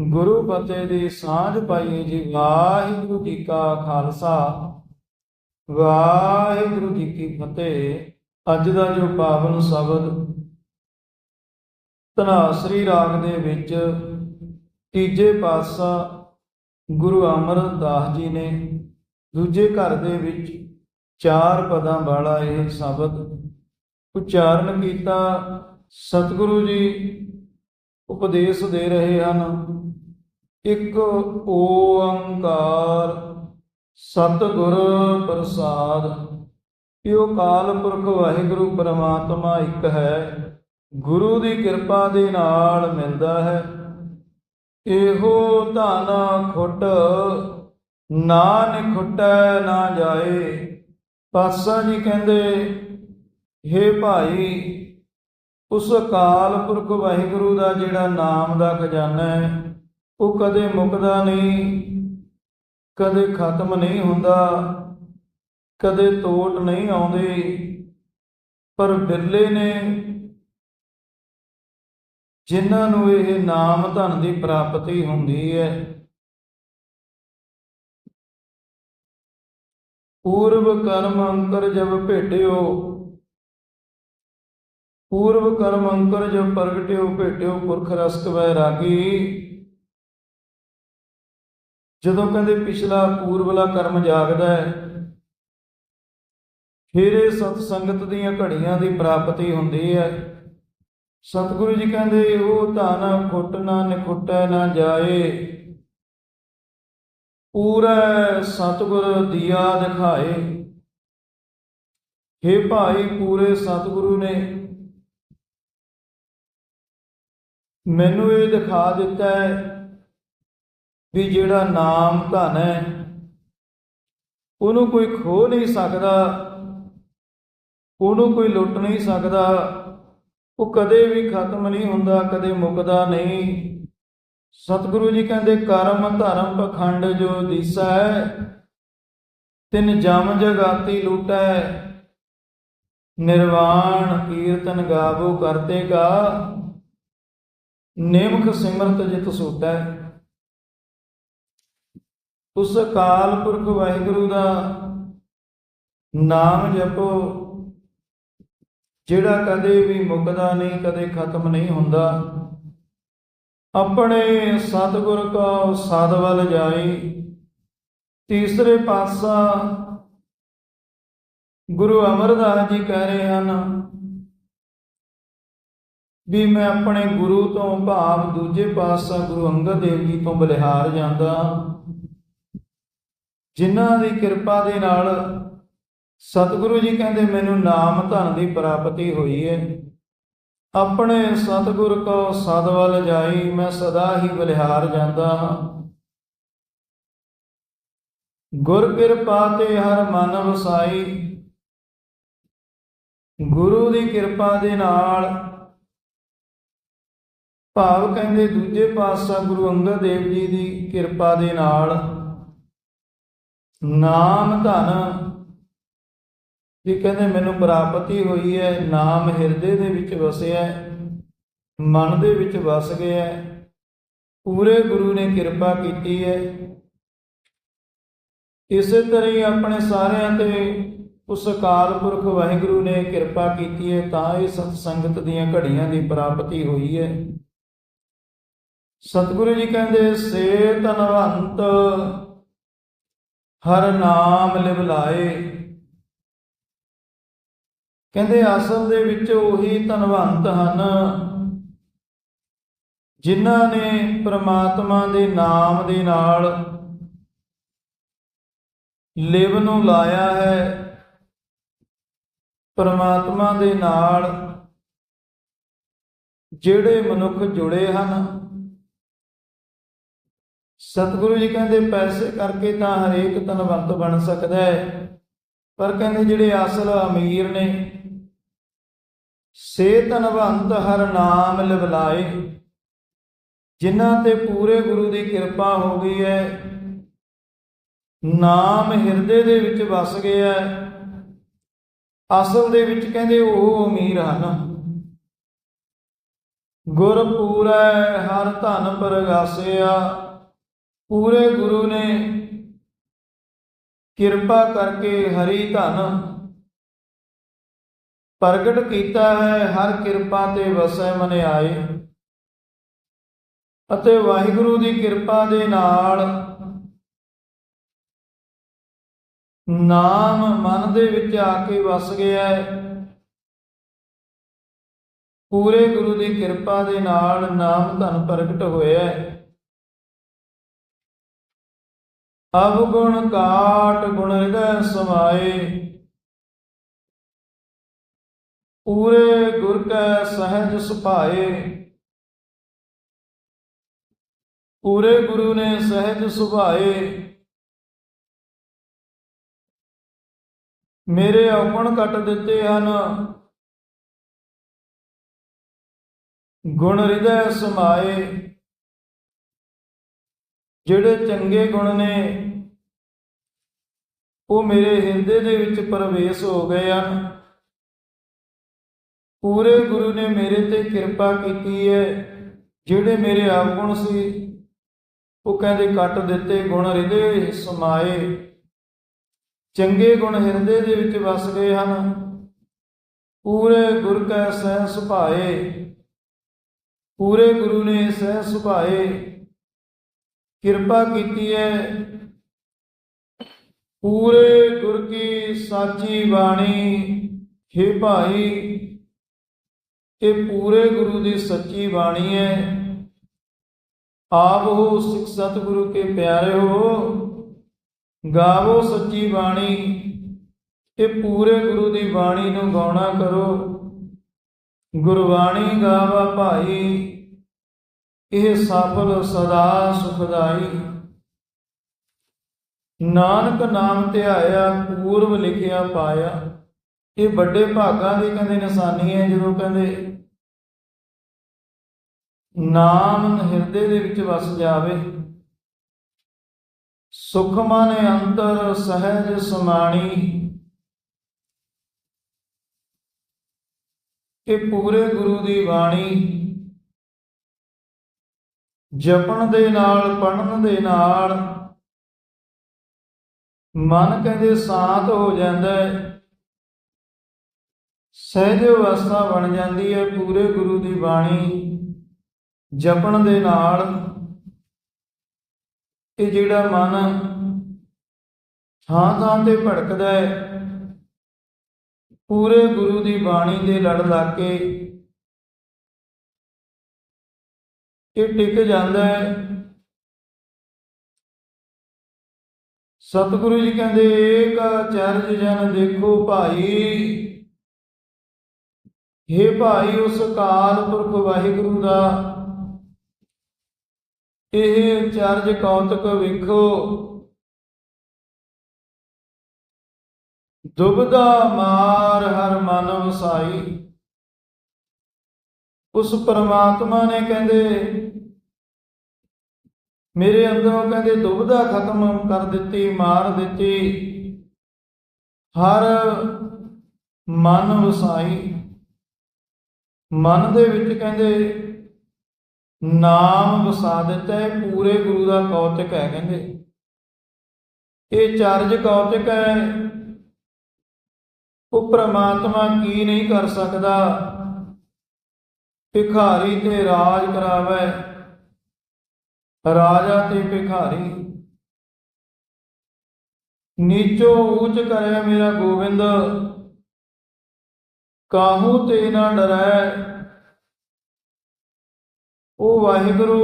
ਗੁਰੂ ਫਤਿਹ ਦੀ ਸਾਂਝ ਪਾਈਏ ਜੀ, ਵਾਹਿਗੁਰੂ ਜੀ ਕਾ ਖਾਲਸਾ। ਵਾਹਿਗੁਰੂ ਜੀ ਕੀ ਫਤਿਹ। ਅੱਜ ਦਾ ਜੋ ਪਾਵਨ ਸ਼ਬਦ ਧਨਾਸਰੀ ਰਾਗ ਦੇ ਵਿੱਚ ਤੀਜੇ ਪਾਤਸ਼ਾਹ ਗੁਰੂ ਅਮਰਦਾਸ ਜੀ ਨੇ ਦੂਜੇ ਘਰ ਦੇ ਵਿੱਚ ਚਾਰ ਪਦਾਂ ਵਾਲਾ ਇਹ ਸ਼ਬਦ ਉਚਾਰਨ ਕੀਤਾ। ਸਤਿਗੁਰੂ ਜੀ ਉਪਦੇਸ਼ ਦੇ ਰਹੇ ਹਨ। ਇੱਕ ਓੰਕਾਰ ਸਤਿਗੁਰ ਪ੍ਰਸਾਦ। ਇਓ ਕਾਲ ਪੁਰਖ ਵਾਹਿਗੁਰੂ ਪਰਮਾਤਮਾ ਇੱਕ ਹੈ। ਗੁਰੂ ਦੀ ਕਿਰਪਾ ਦੇ ਨਾਲ ਮਿਲਦਾ ਹੈ। ਇਹੋ ਧਨ ਖੁੱਟ ਨਾ ਨਿਖੁੱਟੈ ਨਾ ਜਾਏ। ਪਾਤਸ਼ਾਹ ਜੀ ਕਹਿੰਦੇ, ਹੇ ਭਾਈ ਉਸ ਅਕਾਲ ਪੁਰਖ ਵਾਹਿਗੁਰੂ ਦਾ ਜਿਹੜਾ ਨਾਮ ਦਾ ਖਜ਼ਾਨਾ ਹੈ, ਉਹ ਕਦੇ ਮੁੱਕਦਾ ਨਹੀਂ, ਕਦੇ ਖਤਮ ਨਹੀਂ ਹੁੰਦਾ, ਕਦੇ ਤੋਟ ਨਹੀਂ ਆਉਂਦੀ, ਪਰ ਬਿਰਲੇ ਨੇ ਜਿਨ੍ਹਾਂ ਨੂੰ ਇਹ ਨਾਮ ਧਨ ਦੀ ਪ੍ਰਾਪਤੀ ਹੁੰਦੀ ਹੈ, ਪੂਰਵ ਕਰਮ ਅੰਕਰ ਜਬ ਭੇਟਿਓ ਪੂਰਵ ਕਰਮ ਅੰਕਰ ਜਬ ਪ੍ਰਗਟਿਓ ਭੇਟਿਓ ਪੁਰਖ ਰਸਕ ਵੈ ਰਾਗੀ। ਜਦੋਂ ਕਹਿੰਦੇ ਪਿਛਲਾ ਪੂਰਵਲਾ ਕਰਮ ਜਾਗਦਾ ਹੈ, ਫਿਰ ਇਹ ਸਤ ਸੰਗਤ ਦੀਆਂ ਘੜੀਆਂ ਦੀ ਪ੍ਰਾਪਤੀ ਹੁੰਦੀ ਹੈ। ਸਤਿਗੁਰੂ ਜੀ ਕਹਿੰਦੇ, ਉਹ ਧਨ ਖੁੱਟ ਨਾ ਨਿਖੁੱਟੈ ਨਾ ਜਾਏ। ਪੂਰਾ ਸਤਿਗੁਰ ਦੀਆ ਦਿਖਾਏ। हे ਭਾਈ, ਪੂਰੇ ਸਤਿਗੁਰੂ ਨੇ ਮੈਨੂੰ ਇਹ ਦਿਖਾ ਦਿੱਤਾ ਹੈ ਵੀ ਜਿਹੜਾ ਨਾਮ ਧਨ ਹੈ, ਉਹਨੂੰ ਕੋਈ ਖੋ ਨਹੀਂ ਸਕਦਾ, ਉਹਨੂੰ ਕੋਈ ਲੁੱਟ ਨਹੀਂ ਸਕਦਾ, ਉਹ ਕਦੇ ਵੀ ਖਤਮ ਨਹੀਂ ਹੁੰਦਾ, ਕਦੇ ਮੁੱਕਦਾ ਨਹੀਂ। ਸਤਿਗੁਰੂ ਜੀ ਕਹਿੰਦੇ, ਕਰਮ ਧਰਮ ਪਖੰਡ ਜੋ ਦੀਸੈ, ਤਿਨ ਜਮ ਜਗਾਤੀ ਲੂਟੈ। ਨਿਰਵਾਣ ਕੀਰਤਨ ਗਾਵੋ ਕਰਤੇ ਕਾ ਨਿਮਖ ਸਿਮਰਤ ਜਿਤ ਸੂਟੈ। ਉਸ ਅਕਾਲ ਪੁਰਖ ਵਾਹਿਗੁਰੂ ਦਾ ਨਾਮ ਜਪੋ, ਜਿਹੜਾ ਕਦੇ ਵੀ ਮੁੱਕਦਾ ਨਹੀਂ, ਕਦੇ ਖਤਮ ਨਹੀਂ ਹੁੰਦਾ। ਆਪਣੇ ਸਤਿਗੁਰ ਕੋ ਸਦ ਵੱਲ ਜਾਈ। ਤੀਸਰੇ ਪਾਸਾ ਗੁਰੂ ਅਮਰਦਾਸ ਜੀ ਕਹਿ ਰਹੇ ਹਨ ਵੀ ਮੈਂ ਆਪਣੇ ਗੁਰੂ ਤੋਂ ਭਾਵ ਦੂਜੇ ਪਾਤਸ਼ਾਹ ਗੁਰੂ ਅੰਗਦ ਦੇਵ ਜੀ ਤੋਂ ਬਲਿਹਾਰ ਜਾਂਦਾ ਜਿਨ੍ਹਾਂ ਦੀ ਕਿਰਪਾ ਦੇ ਨਾਲ ਸਤਿਗੁਰੂ ਜੀ ਕਹਿੰਦੇ, ਮੈਨੂੰ ਨਾਮ ਧਨ ਦੀ ਪ੍ਰਾਪਤੀ ਹੋਈ ਹੈ ਆਪਣੇ ਸਤਿਗੁਰ ਕੋ ਸਦ ਵੱਲ ਜਾਈ, ਮੈਂ ਸਦਾ ਹੀ ਬਲਿਹਾਰ ਜਾਂਦਾ ਹਾਂ। ਗੁਰ ਕਿਰਪਾ ਤੇ ਹਰ ਮਨ ਵਸਾਈ। ਗੁਰੂ ਦੀ ਕਿਰਪਾ ਦੇ ਨਾਲ ਭਾਵ ਕਹਿੰਦੇ ਦੂਜੇ ਪਾਤਸ਼ਾਹ ਗੁਰੂ ਅੰਗਦ ਦੇਵ ਜੀ ਦੀ ਕਿਰਪਾ ਦੇ ਨਾਲ ਨਾਮ ਧਨ ਵੀ ਕਹਿੰਦੇ ਮੈਨੂੰ ਪ੍ਰਾਪਤੀ ਹੋਈ ਹੈ, ਨਾਮ ਹਿਰਦੇ ਦੇ ਵਿੱਚ ਵਸਿਆ ਮਨ ਦੇ ਵਿੱਚ ਵਸ ਗਿਆ ਹੈ। ਪੂਰੇ ਗੁਰੂ ਨੇ ਕਿਰਪਾ ਕੀਤੀ ਹੈ ਇਸੇ ਤਰ੍ਹਾਂ ਹੀ ਆਪਣੇ ਸਾਰਿਆਂ ਤੇ ਉਸ ਅਕਾਲ ਪੁਰਖ ਵਾਹਿਗੁਰੂ ਨੇ ਕਿਰਪਾ ਕੀਤੀ ਹੈ, ਤਾਂ ਇਹ ਸਤ ਸੰਗਤ ਦੀਆਂ ਘੜੀਆਂ ਦੀ ਪ੍ਰਾਪਤੀ ਹੋਈ ਹੈ ਸਤਿਗੁਰੂ ਜੀ ਕਹਿੰਦੇ, ਸੇ ਧਨਵੰਤ, ਹਰ ਨਾਮ ਲਿਵ ਲਾਏ। ਕਹਿੰਦੇ, ਅਸਲ ਦੇ ਵਿੱਚ ਉਹੀ ਧਨਵੰਤ ਹਨ, ਜਿਨ੍ਹਾਂ ਨੇ ਪ੍ਰਮਾਤਮਾ ਦੇ ਨਾਮ ਦੇ ਨਾਲ ਲਿਵ ਨੂੰ ਲਾਇਆ ਹੈ। ਪ੍ਰਮਾਤਮਾ ਦੇ ਨਾਲ ਜਿਹੜੇ ਮਨੁੱਖ ਜੁੜੇ ਹਨ ਸਤਿਗੁਰੂ ਜੀ ਕਹਿੰਦੇ, ਪੈਸੇ ਕਰਕੇ ਤਾਂ ਹਰੇਕ ਧਨਵੰਤ ਬਣ ਸਕਦਾ ਹੈ, ਪਰ ਕਹਿੰਦੇ ਜਿਹੜੇ ਅਸਲ ਅਮੀਰ ਨੇ, ਸੇ ਧਨਵੰਤ ਹਰ ਨਾਮ ਲਿਵਲਾਏ। ਜਿਨ੍ਹਾਂ ਤੇ ਪੂਰੇ ਗੁਰੂ ਦੀ ਕਿਰਪਾ ਹੋ ਗਈ ਹੈ, ਨਾਮ ਹਿਰਦੇ ਦੇ ਵਿੱਚ ਵਸ ਗਿਆ ਹੈ। ਅਸਲ ਦੇ ਵਿੱਚ ਕਹਿੰਦੇ ਉਹ ਅਮੀਰ ਹਨ। ਗੁਰ ਪੂਰੈ ਹਰ ਧਨ ਪ੍ਰਗਾਸਿਆ ਪੂਰੇ ਗੁਰੂ ਨੇ ਕਿਰਪਾ ਕਰਕੇ ਹਰੀ ਧਨ ਪ੍ਰਗਟ ਕੀਤਾ ਹੈ, ਹਰ ਕਿਰਪਾ ਤੇ ਵਸੈ ਮਨ ਆਏ ਅਤੇ ਵਾਹਿਗੁਰੂ ਦੀ ਕਿਰਪਾ ਦੇ ਨਾਲ ਨਾਮ ਮਨ ਦੇ ਵਿੱਚ ਆ ਕੇ ਵਸ ਗਿਆ ਹੈ। ਪੂਰੇ ਗੁਰੂ ਦੀ ਕਿਰਪਾ ਦੇ ਨਾਲ ਨਾਮ ਧਨ ਪ੍ਰਗਟ ਹੋਇਆ ਹੈ। ਅਵਗੁਣ ਕਾਟ ਗੁਣ ਹਿਰਦੈ ਸਮਾਏ। ਪੂਰੇ ਗੁਰ ਕੈ ਸਹਿਜ ਸੁਭਾਏ। ਪੂਰੇ ਗੁਰੂ ਨੇ ਸਹਿਜ ਸੁਭਾਏ। ਮੇਰੇ ਔਗਣ ਕੱਟ ਦਿੱਤੇ ਹਨ। ਗੁਣ ਹਿਰਦੈ ਸਮਾਏ। ਜਿਹੜੇ ਚੰਗੇ ਗੁਣ ਨੇ, ਉਹ ਮੇਰੇ ਹਿਰਦੇ ਦੇ ਵਿੱਚ ਪ੍ਰਵੇਸ਼ ਹੋ ਗਏ ਹਨ। ਪੂਰੇ ਗੁਰੂ ਨੇ ਮੇਰੇ ਤੇ ਕਿਰਪਾ ਕੀਤੀ ਹੈ। ਜਿਹੜੇ ਮੇਰੇ ਆਪ ਗੁਣ ਸੀ, ਉਹ ਕਹਿੰਦੇ ਕੱਟ ਦਿੱਤੇ, ਗੁਣ ਹਿਰਦੇ ਸਮਾਏ। ਚੰਗੇ ਗੁਣ ਹਿਰਦੇ ਦੇ ਵਿੱਚ ਵਸ ਗਏ ਹਨ। ਪੂਰੇ ਗੁਰ ਕੈ ਸਹਿ ਸੁਭਾਏ। ਪੂਰੇ ਗੁਰੂ ਨੇ ਸਹਿ ਸੁਭਾਏ। ਕਿਰਪਾ ਕੀਤੀ ਹੈ। ਪੂਰੇ ਗੁਰ ਕੀ ਸਾਚੀ ਬਾਣੀ, ਹੈ ਭਾਈ, ਇਹ ਪੂਰੇ ਗੁਰੂ ਦੀ ਸੱਚੀ ਬਾਣੀ ਹੈ। ਆਪ ਹੋ ਸਿੱਖ ਸਤਿਗੁਰੂ ਕੇ ਪਿਆਰੇ ਹੋ, ਗਾਵੋ ਸੱਚੀ ਬਾਣੀ। ਇਹ ਪੂਰੇ ਗੁਰੂ ਦੀ ਬਾਣੀ ਨੂੰ ਗਾਉਣਾ ਕਰੋ। ਗੁਰਬਾਣੀ ਗਾਵਾ ਭਾਈ। ਇਹ ਸਫਲ ਸਦਾ ਸੁਖਦਾਈ। ਨਾਨਕ ਨਾਮ ਧਿਆਇਆ, ਪੂਰਬ ਲਿਖਿਆ ਪਾਇਆ। ਇਹ ਵੱਡੇ ਭਾਗਾਂ ਦੀ ਕਹਿੰਦੇ ਨਿਸ਼ਾਨੀ ਹੈ, ਜਦੋਂ ਕਹਿੰਦੇ ਨਾਮ ਹਿਰਦੇ ਦੇ ਵਿੱਚ ਵਸ ਜਾਵੇ। ਸੁਖ ਮਨ ਅੰਤਰ ਸਹਿਜ ਸਮਾਣੀ। ਇਹ ਪੂਰੇ ਗੁਰੂ ਦੀ ਬਾਣੀ। ਜਪਣ ਦੇ ਨਾਲ ਪੜਨ ਦੇ ਨਾਲ। ਮਨ ਕਹਿੰਦੇ ਸ਼ਾਂਤ ਹੋ ਜਾਂਦਾ ਹੈ। ਸਹਿਜ ਅਵਸਥਾ ਬਣ ਜਾਂਦੀ ਹੈ ਪੂਰੇ ਗੁਰੂ ਦੀ ਬਾਣੀ ਜਪਣ ਦੇ ਨਾਲ। ਇਹ ਜਿਹੜਾ ਮਨ ਥਾਂ ਥਾਂ ਤੇ ਭਟਕਦਾ ਹੈ, ਪੂਰੇ ਗੁਰੂ ਦੀ ਬਾਣੀ ਦੇ ਲੜ ਲੱਗ ਕੇ ਇਹ ਟਿਕ ਜਾਂਦਾ ਹੈ। ਸਤਿਗੁਰੂ ਜੀ ਕਹਿੰਦੇ, ਏਕ ਚਰਜ ਜਨ ਦੇਖੋ ਭਾਈ। हे ਭਾਈ, ਉਸ ਕਾਲ ਪੁਰਖ ਵਾਹਿਗੁਰੂ ਦਾ। ਇਹ ਚਰਜ ਕੌਤਕ ਵੇਖੋ। ਦੁਬਦਾ ਮਾਰ ਹਰ ਮਨ ਵਸਾਈ। ਉਸ ਪਰਮਾਤਮਾ ਨੇ ਕਹਿੰਦੇ ਮੇਰੇ ਅੰਦਰੋਂ ਕਹਿੰਦੇ ਦੁਬਧਾ ਖਤਮ ਕਰ ਦਿੱਤੀ, ਮਾਰ ਦਿੱਤੀ। ਹਰ ਮਨ ਵਸਾਈ। ਮਨ ਦੇ ਵਿੱਚ ਕਹਿੰਦੇ, ਨਾਮ ਵਸਾ ਦਿੱਤਾ ਹੈ, ਪੂਰੇ ਗੁਰੂ ਦਾ ਕੌਤਕ ਹੈ, ਕਹਿੰਦੇ। ਇਹ ਚਰਜ ਕੌਤਕ ਹੈ। ਉਹ ਪ੍ਰਮਾਤਮਾ ਕੀ ਨਹੀਂ ਕਰ ਸਕਦਾ। ਭਿਖਾਰੀ ਤੇ ਰਾਜ ਕਰਾਵੇ। ਰਾਜਾ ਤੇ ਭਿਖਾਰੀ। ਨੀਚੋ ਊਚ ਕਰੇ ਮੇਰਾ ਗੋਬਿੰਦ। ਕਾਹੂ ਤੇ ਨਾ ਡਰੈ। ਉਹ ਵਾਹਿਗੁਰੂ,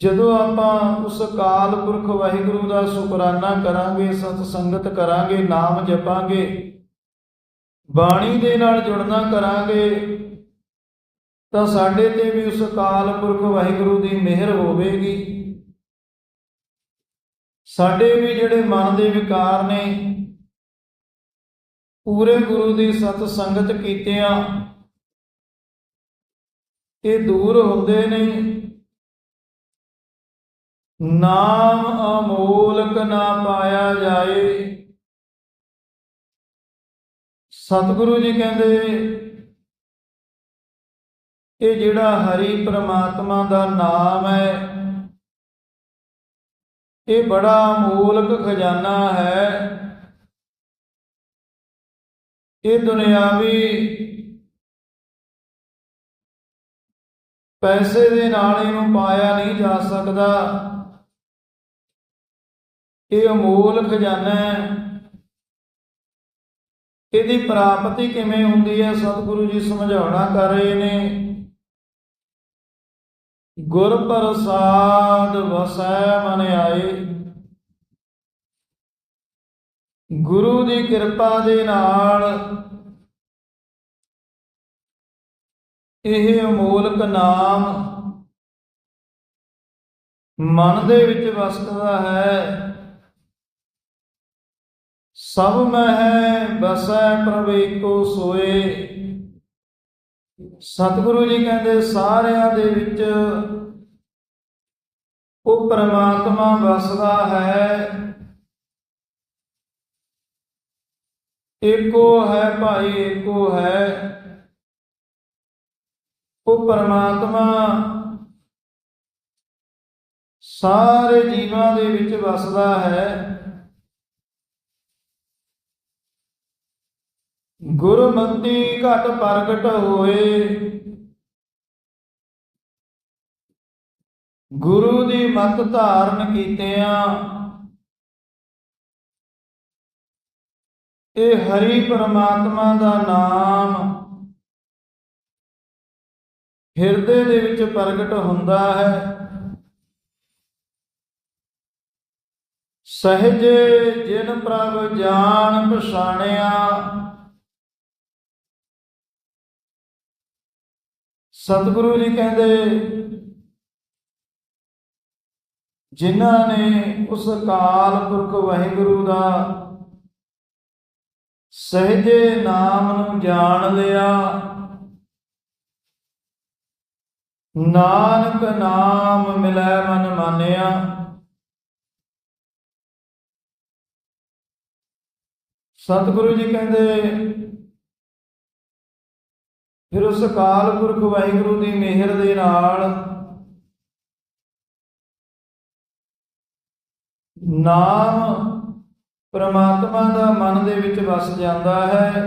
ਜਦੋਂ ਆਪਾਂ ਉਸ ਕਾਲ ਪੁਰਖ ਵਾਹਿਗੁਰੂ ਦਾ ਸ਼ੁਕਰਾਨਾ ਕਰਾਂਗੇ, ਸਤ ਸੰਗਤ ਕਰਾਂਗੇ, ਨਾਮ ਜਪਾਂਗੇ, ਬਾਣੀ ਦੇ ਨਾਲ ਜੁੜਨਾ ਕਰਾਂਗੇ ਤਾਂ ਸਾਡੇ ਤੇ ਵੀ ਉਸ ਕਾਲ ਪੁਰਖ ਵਾਹਿਗੁਰੂ ਦੀ ਮਿਹਰ ਹੋਵੇਗੀ। ਸਾਡੇ ਵੀ ਜਿਹੜੇ ਮਨ ਦੇ ਵਿਕਾਰ ਨੇ, ਪੂਰੇ ਗੁਰੂ ਦੀ ਸਤ ਸੰਗਤ ਕੀਤਿਆਂ, ਇਹ ਦੂਰ ਹੁੰਦੇ ਨੇ। ਨਾਮ ਅਮੋਲਕ ਨਾ ਪਾਇਆ ਜਾਏ। ਸਤਿਗੁਰੂ ਜੀ ਕਹਿੰਦੇ ਇਹ ਜਿਹੜਾ ਹਰੀ ਪ੍ਰਮਾਤਮਾ ਦਾ ਨਾਮ ਹੈ, ਇਹ ਬੜਾ ਅਮੋਲਕ ਖਜ਼ਾਨਾ ਹੈ। ਇਹ ਦੁਨਿਆਵੀ ਪੈਸੇ ਦੇ ਨਾਲ ਇਹਨੂੰ ਪਾਇਆ ਨਹੀਂ ਜਾ ਸਕਦਾ। ਇਹ ਅਮੋਲ ਖਜ਼ਾਨਾ ਹੈ। ਇਹਦੀ ਪ੍ਰਾਪਤੀ ਕਿਵੇਂ ਹੁੰਦੀ ਹੈ, ਸਤਿਗੁਰੂ ਜੀ ਸਮਝਾਉਣਾ ਕਰ ਰਹੇ ਨੇ। ਗੁਰ ਪ੍ਰਸਾਦ ਵਸੈ ਮਨ ਆਏ। ਗੁਰੂ ਦੀ ਕਿਰਪਾ ਦੇ ਨਾਲ ਇਹ ਅਮੋਲਕ ਨਾਮ ਮਨ ਦੇ ਵਿੱਚ ਵਸਦਾ ਹੈ। ਸਭ ਮਹਿ ਬਸੈ ਪ੍ਰਭ ਏਕੋ ਸੋਏ। ਸਤਿਗੁਰੂ ਜੀ ਕਹਿੰਦੇ, ਸਾਰਿਆਂ ਦੇ ਵਿੱਚ ਉਹ ਪਰਮਾਤਮਾ ਵਸਦਾ ਹੈ। ਏਕੋ ਹੈ ਭਾਈ, ਏਕੋ ਹੈ। ਉਹ ਪਰਮਾਤਮਾ ਸਾਰੇ ਜੀਵਾਂ ਦੇ ਵਿੱਚ ਵਸਦਾ ਹੈ। ਗੁਰਮਤੀ ਘਟ ਪ੍ਰਗਟ ਹੋਏ। ਗੁਰੂ ਦੀ ਮਤ ਧਾਰਨ ਕੀਤਿਆਂ ਇਹ ਹਰੀ ਪਰਮਾਤਮਾ ਦਾ ਨਾਮ ਹਿਰਦੇ ਦੇ ਵਿੱਚ ਪ੍ਰਗਟ ਹੁੰਦਾ ਹੈ। ਸਹਿਜੇ ਜਿਨ ਪ੍ਰਭ ਜਾਣ ਪਛਾਣਿਆ ਸਤਿਗੁਰੂ ਜੀ ਕਹਿੰਦੇ, ਜਿਨ੍ਹਾਂ ਨੇ ਉਸ ਕਾਲ ਪੁਰਖ ਵਾਹਿਗੁਰੂ ਦਾ ਸਹਿਜੇ ਨਾਮ ਨੂੰ ਜਾਣ ਲਿਆ, ਨਾਨਕ ਨਾਮ ਮਿਲੈ ਮਨ ਮਾਨਿਆ। ਸਤਿਗੁਰੂ ਜੀ ਕਹਿੰਦੇ ਫਿਰ ਉਸ ਅਕਾਲ ਪੁਰਖ ਵਾਹਿਗੁਰੂ ਦੀ ਮਿਹਰ ਦੇ ਨਾਲ ਨਾਮ ਪਰਮਾਤਮਾ ਦਾ ਮਨ ਦੇ ਵਿੱਚ ਵਸ ਜਾਂਦਾ ਹੈ।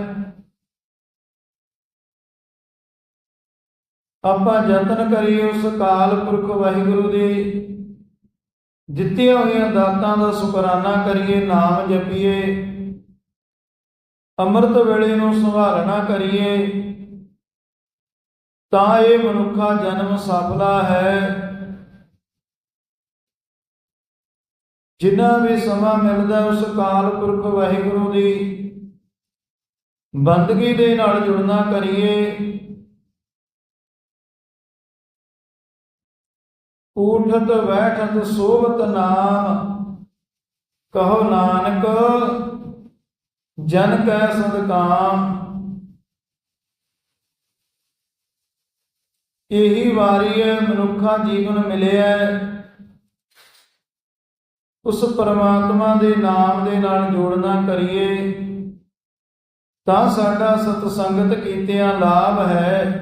ਆਪਾਂ ਯਤਨ ਕਰੀਏ ਉਸ ਕਾਲ ਪੁਰਖ ਵਾਹਿਗੁਰੂ ਦੇ ਦਿੱਤੀਆਂ ਹੋਈਆਂ ਦਾਤਾਂ ਦਾ ਸ਼ੁਕਰਾਨਾ ਕਰੀਏ, ਨਾਮ ਜਪੀਏ, ਅੰਮ੍ਰਿਤ ਵੇਲੇ ਨੂੰ ਸੰਭਾਲਣਾ ਕਰੀਏ। ਤਾਂ ਇਹ ਮਨੁੱਖਾ ਜਨਮ ਸਫਲਾ ਹੈ। ਜਿੰਨਾ ਵੀ ਸਮਾਂ ਮਿਲਦਾ ਉਸ ਕਾਲ ਪੁਰਖ ਵਾਹਿਗੁਰੂ ਦੀ। ਬੰਦਗੀ ਦੇ ਨਾਲ ਜੁੜਨਾ ਕਰੀਏ। ਉਠਤ ਬੈਠਤ ਸੋਭਤ ਨਾਮ। ਕਹੋ ਨਾਨਕ, ਜਨ ਕੈ ਸਦਕਾਮ ਇਹੀ ਵਾਰੀ ਹੈ ਮਨੁੱਖਾ ਜੀਵਨ ਮਿਲਿਆ ਉਸ ਪਰਮਾਤਮਾ ਦੇ ਨਾਮ ਦੇ ਨਾਲ ਜੋੜਨਾ ਕਰੀਏ। ਤਾਂ ਸਾਡਾ ਸਤਸੰਗਤ ਕੀਤਿਆਂ ਲਾਭ ਹੈ।